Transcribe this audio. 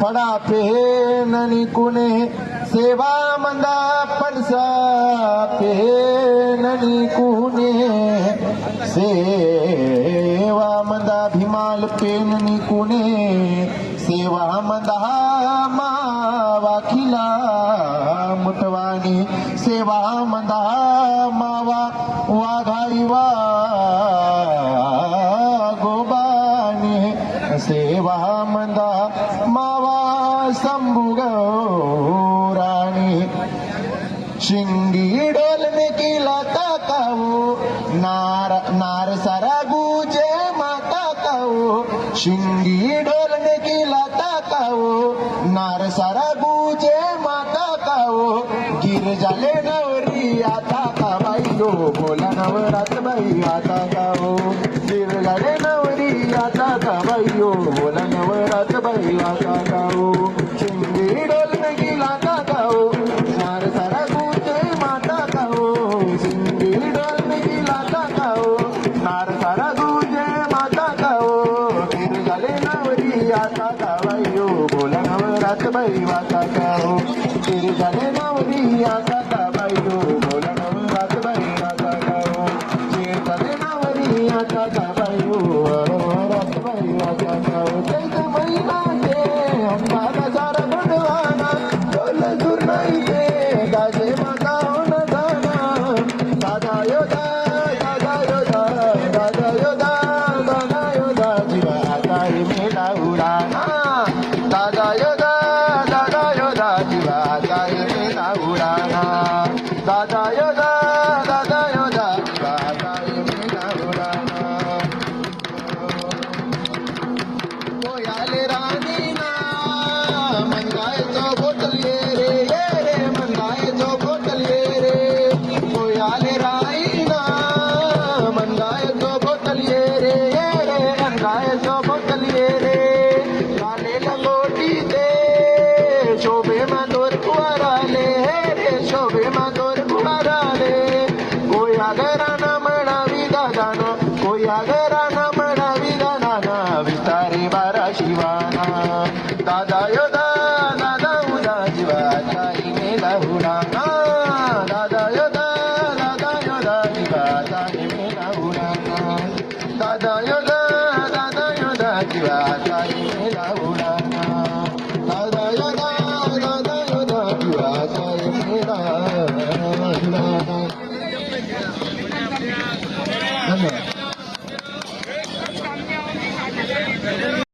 फडा पेननी कुणे सेवा मंदा पणसा पेननी कुणे सेवा मंदा भीमाल पेननी कुणे सेवा मंदा मावा खिला मुटवाणी सेवा मंदा मावा वाघाई वा सेवा मंदा मावा संभुग राणी शिंगी डोल में किला ताकाओ नार नार सारा गुजे माता काओ. शिंगी डोल में किला ताकाओ नार सारा गुजे माता काओ. गिर जाले नवरी आता का बाईयो बोला नवरात बाई आता काओ. たまりは शोभे मांदोर कुवाराले हे रे शोभे होया घराना म्हणा विधानाना विस्तारे बारा शिवाना दादा योदा दादा उदा जीवाचा मेला हुडाना दादा योदा दादा योदा जीवाचा मेला हुडाना दादा योदा दादा योदा जीवाचा मेला हुडाना दादा योदा दादा योदा जीवाचा मेला हुडाना